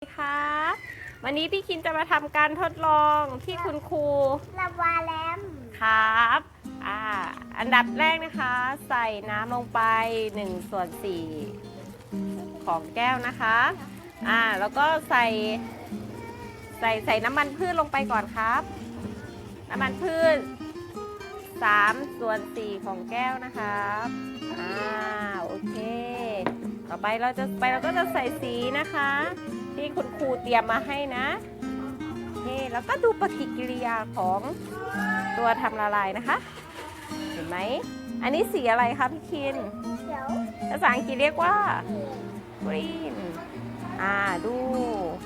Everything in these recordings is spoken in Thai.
สวัสดีค่ะวันนี้พี่คินจะมาทำการทดลองที่คุณครูลาวาแลมครับอ่าอันดับแรกนะคะ ใส่น้ำลงไป1ส่วน4ของแก้วนะคะอ่าแล้วก็ใส่ใส่ใส่น้ำมันพืชลงไปก่อนครับ น้ำมันพืช3ส่วน4ของแก้วนะครับอ่าโอเค ต่อไปเราจะไปเราก็จะใส่สีนะคะ ที่คุณครูเตรียมมาให้นะโอเคแล้วก็ดูปฏิกิริยาของตัวทำละลายนะคะ เห็นไหม อันนี้สีอะไรคะพี่คินเขียวภาษาอังกฤษเรียกว่า green อ่าดู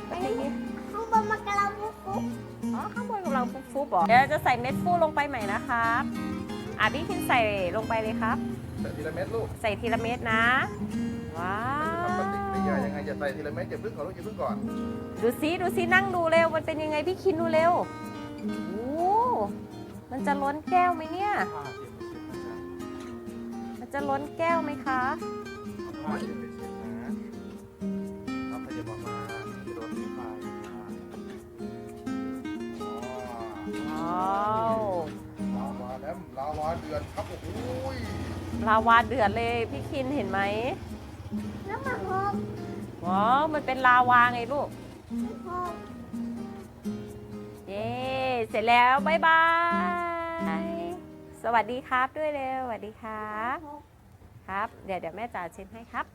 ปฏิกิริยาข้างบนมันกำลังฟุกฟุกอ๋อข้างบนกำลังฟุบๆเหรอเดี๋ยวเราจะใส่เม็ดฟูลงไปใหม่นะครับอะพี่คินใส่ลงไปเลยครับ ใส่ทีละเม็ดลูก ใส่ทีละเม็ดนะ ว้าทำปฏิกิริยาว วยังไงจะใส่ทีละเม็ดอย่าเพิ่งก่อนลูกอย่าเพิ่งก่อนดูซิดูซินั่งดูเร็วมันเป็นยังไงพี่คินดูเร็วโอ้มันจะล้นแก้วไหมเนี่ยผ้าเจ็บเจ็บนะมันจะล้นแก้วไหมคะผ้าเจ็บเจ็บนะเอาขยับออกมาโดนที่ปลายอ๋อว้าวลาวาแล้วลาวาเดือดครับโอ้โหยลาวาเดือดเลยพี่คินเห็นไหมแล้วมันหก ว้าวมันเป็นลาวาไงลูกหกเย้เสร็จแล้วบายบาย สวัสดีครับด้วยเร็วสวัสดีครับหกครับ เดี๋ยวเดี๋ยวแม่จ๋าเช็ดให้ครับ